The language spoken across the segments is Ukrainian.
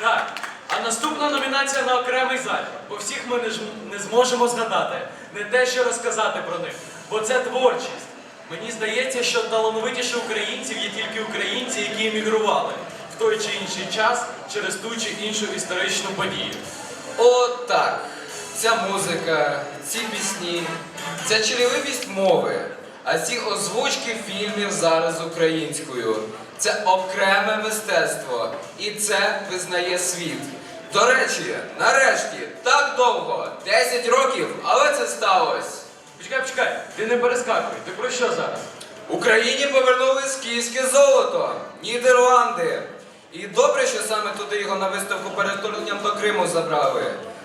Так. А наступна номінація на окремий захід. Бо всіх ми не, ж- не зможемо згадати. Не те, що розказати про них. Бо це творчість. Мені здається, що талановитіше українців є тільки українці, які емігрували в той чи інший час через ту чи іншу історичну подію. От так. Ця музика, ці пісні, ця чарівливість мови, а ці озвучки фільмів зараз українською. Це окреме мистецтво, і це визнає світ. До речі, нарешті, так довго, 10 років, але це сталося. Почекай, почекай, ти не перескакуй. Ти про що зараз? Україні повернули скіфське золото, Нідерланди. І добре, що саме туди його на виставку перед до Криму забрали.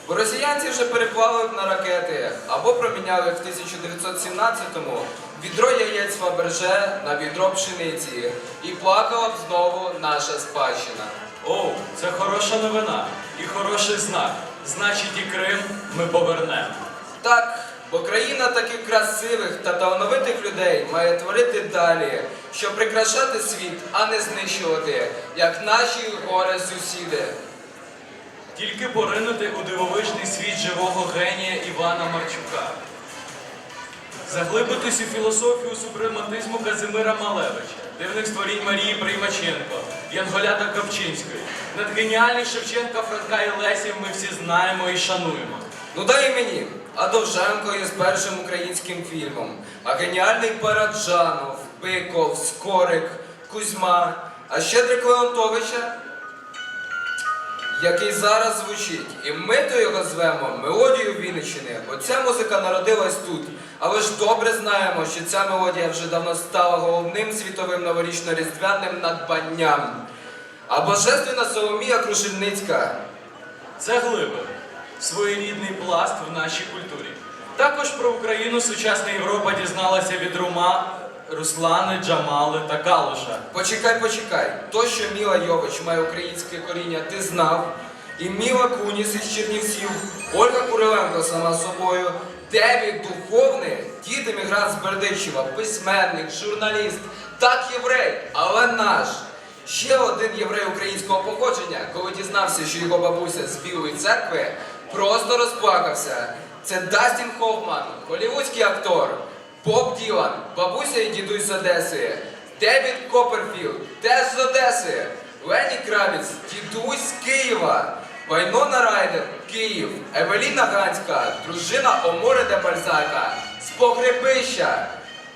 Бо росіянці вже переплавили на ракети або проміняли в 1917-му відро яєць Фаберже на відро пшениці. І плакала б знову наша спадщина. О, це хороша новина і хороший знак. Значить, і Крим ми повернемо. Так, бо країна таких красивих та талановитих людей має творити далі, щоб прикрашати світ, а не знищувати, як наші горе сусіди. Тільки поринути у дивовижний світ живого генія Івана Марчука. Заглибитись у філософію супрематизму Казимира Малевича, дивних створінь Марії Приймаченко, Янголята Копчинської. Надгеніальний Шевченка Франка і Лесів ми всі знаємо і шануємо. Ну дай мені. А Довженко є з першим українським фільмом. А геніальний Параджанов, Биков, Скорик, Кузьма, а Щедрик Леонтовича, який зараз звучить. І ми то його звемо мелодією Вінниччини, бо ця музика народилась тут. Але ж добре знаємо, що ця мелодія вже давно стала головним світовим новорічно-різдвяним надбанням. А божественна Соломія Крушельницька Це глиби, своєрідний пласт в нашій культурі. Також про Україну сучасна Європа дізналася від Рума, Руслани, Джамали та Калуша. Почекай, почекай. То, що Міла Йович має українське коріння, ти знав. І Міла Куніс із Чернівців, Ольга Куриленко сама собою, Девід Духовний, дід емігрант з Бердичева, письменник, журналіст, так єврей, але наш. Ще один єврей українського походження, коли дізнався, що його бабуся з Білої церкви, просто розплакався. Це Дастін Хофман, голівудський актор. Боб Ділан, бабуся і дідусь з Одеси. Девід Копперфілд, теж з Одеси. Лені Кравіц, дідусь з Києва. Вайнона Райдер, Київ. Евеліна Ганська, дружина Омори де Бальзака. З Погребища.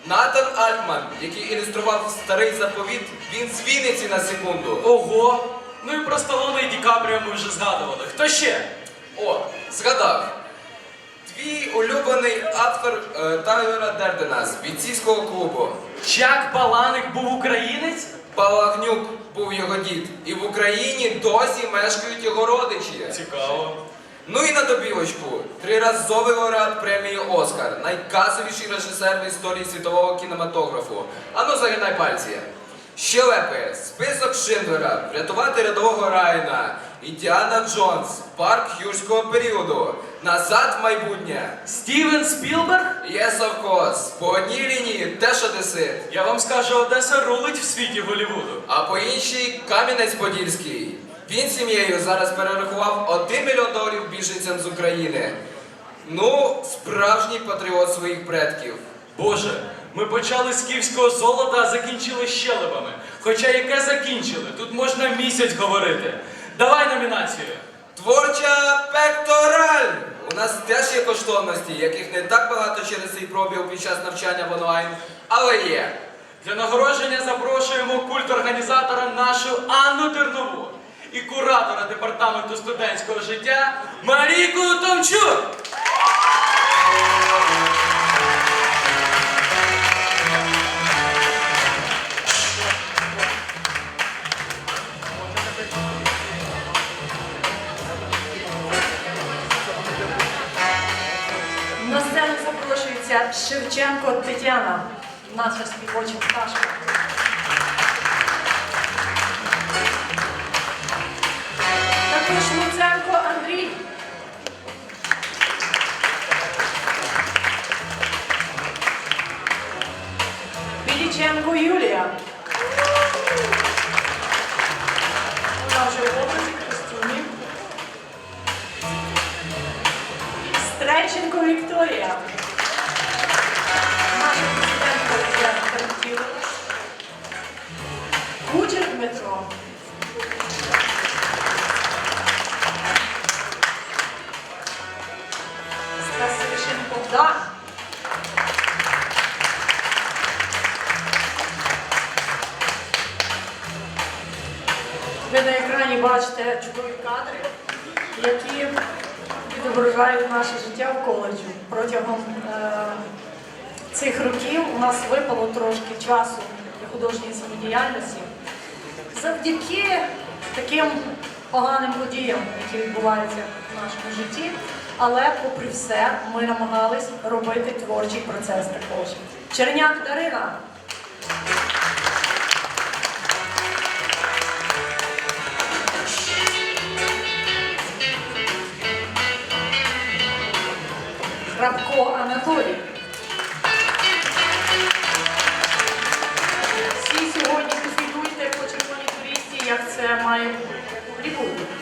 Натан Альтман, який ілюстрував старий заповіт, він з Вінниці на секунду. Ого! Ну і про Сталоне і Ді Капріо ми вже згадували. Хто ще? О, згадав. Твій улюблений автор е, Тайлера Дердена з бійцівського клубу. Чак Паланик був українець? Палагнюк був його дід, і в Україні досі мешкають його родичі. Цікаво. Ну і на добівочку. Триразовий лауреат премії Оскар, найкасовіший режисер в історії світового кінематографу. Ану загинай пальці. Щелепи, список Шиндлера, врятувати рядового Райана, Індіана Джонс, парк юрського періоду, назад в майбутнє. Стівен Спілберг? Yes, of course. По одній лінії теж одесит, Я вам скажу, Одеса рулить в світі Голівуду. а по іншій Кам'янець-Подільський. Він сім'єю зараз перерахував 1 мільйон доларів біженцям з України. Ну, справжній патріот своїх предків. Боже, ми почали з київського золота, а закінчили щелепами. Хоча яке закінчили? Тут можна місяць говорити. Давай номінацію. Творча пектораль! У нас теж є коштовності, яких не так багато через цей пробіг під час навчання в онлайн, але є. Для нагородження запрошуємо культорганізатора нашу Анну Тернову і куратора департаменту студентського життя Марійку Томчук. Шевченко Тетяна, наша співоча пташка. Також Луценко Андрій. Біліченко Юлія. Вона вже в образі костюмі. Стреченко Вікторія. Стасишин Ви на екрані бачите чудові кадри, які відображають наше життя в коледжі. Протягом е, цих років у нас випало трошки часу для художньої самодіяльності. Завдяки таким поганим подіям, які відбуваються в нашому житті, але попри все ми намагались робити творчий процес також. Черняк Дарина. Рабко Анатолій. Всі сьогодні послідуйте по червоній туристі, як це має бути.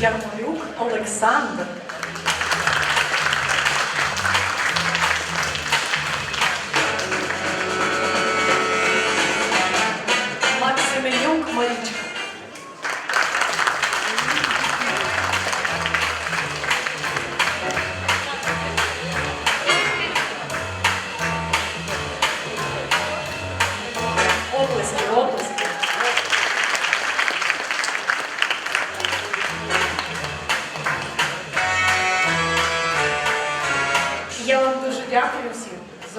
Ярмолюк Олександр.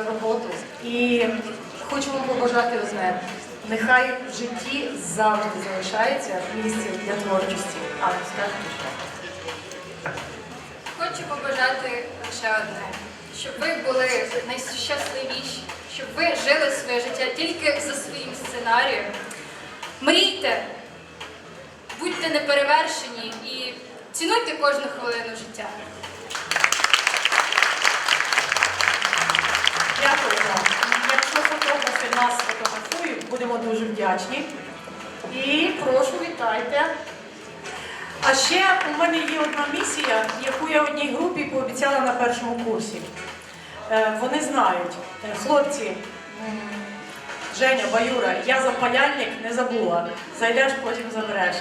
Роботу і хочу вам побажати одне. Нехай в житті завжди залишається місце для творчості. А? Хочу побажати лише одне, щоб ви були найщасливіші, щоб ви жили своє життя тільки за своїм сценарієм. Мрійте, будьте неперевершені і цінуйте кожну хвилину життя. Нас фотографують, будемо дуже вдячні. І прошу, вітайте. А ще у мене є одна місія, яку я одній групі пообіцяла на першому курсі. Е, Вони знають, Е, хлопці, Женя, Баюра, я запаляльник не забула. Зайдеш, потім забереш.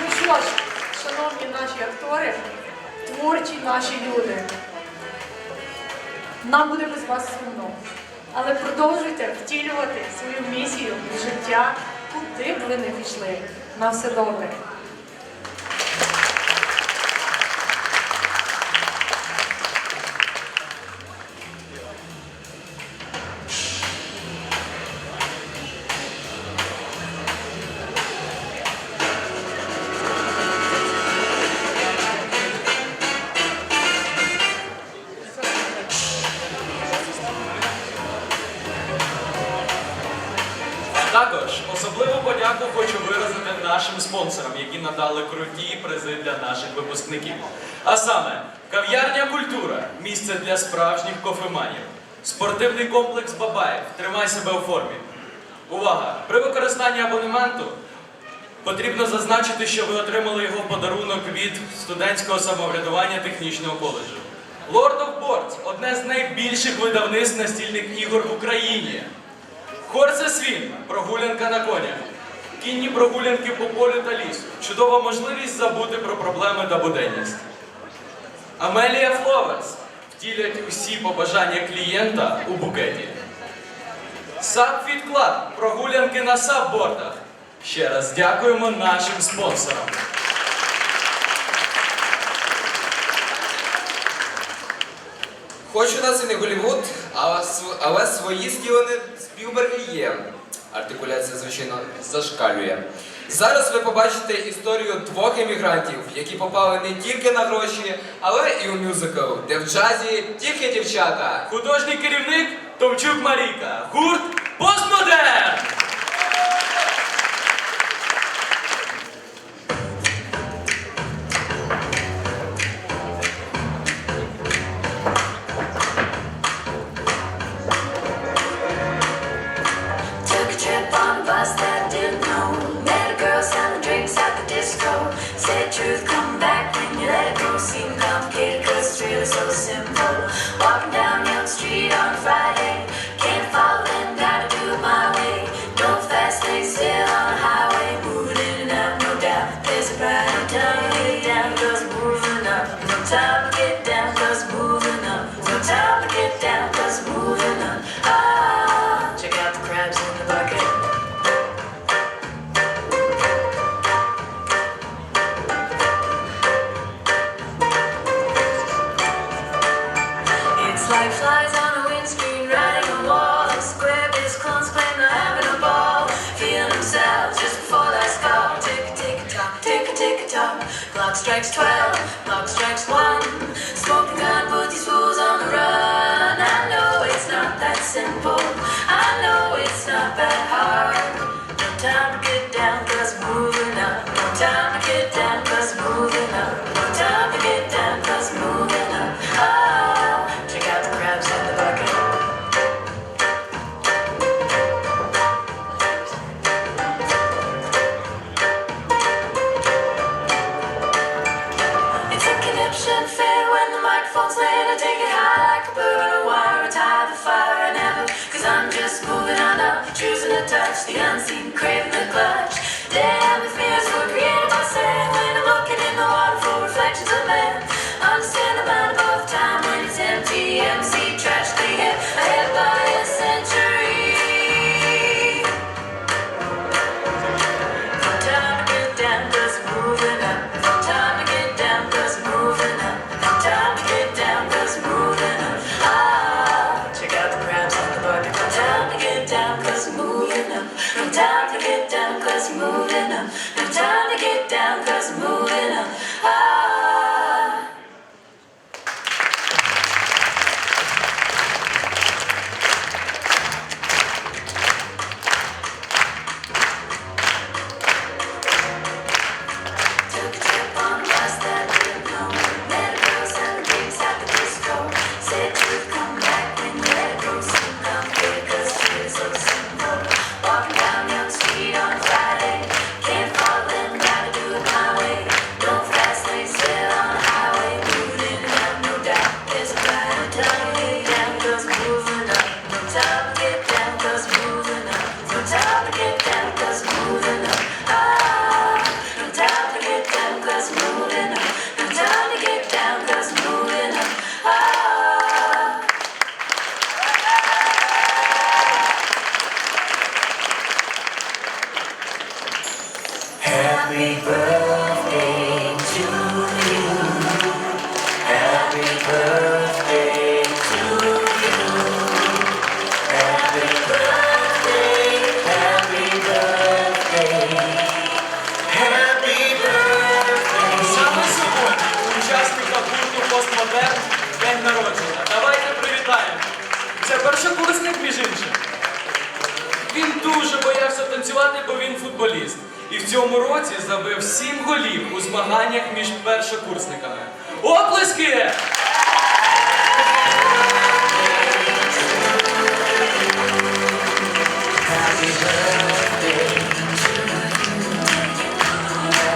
Ну що ж, шановні наші актори, творчі наші люди. Нам буде без вас сумно. Але продовжуйте втілювати свою місію життя, куди б ви не пішли. На все добре. Надали круті призи для наших випускників. А саме кав'ярня Культура місце для справжніх кофеманів. Спортивний комплекс Бабаєв. Тримай себе у формі. Увага! При використанні абонементу потрібно зазначити, що ви отримали його в подарунок від студентського самоврядування технічного коледжу. Lord of Boards – одне з найбільших видавництв настільних ігор в Україні. Хорсе Свін прогулянка на конях. Кінні прогулянки по полю та лісу. Чудова можливість забути про проблеми та буденність. Амелія Фловерс втілять усі побажання клієнта у букеті. Сабфіт Клаб прогулянки на саббордах. Ще раз дякуємо нашим спонсорам. Хоч у нас і не Голлівуд, але, свої Спілберг є. Артикуляція, звичайно, зашкалює. Зараз ви побачите історію двох емігрантів, які попали не тільки на гроші, але і у мюзикл, де в джазі тільки дівчата. Художній керівник Томчук Маріка. Гурт Постмодерн! touch, the unseen crave the clutch. Damn, if fears were created by sin. when I'm looking in the waterfall reflections of men. understand the mind above time when it's empty, MC trash, the ще колесник, між. Він дуже боявся танцювати, бо він футболіст. І в цьому році забив 7 голів у змаганнях між першокурсниками. Оплески!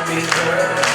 Happy birthday.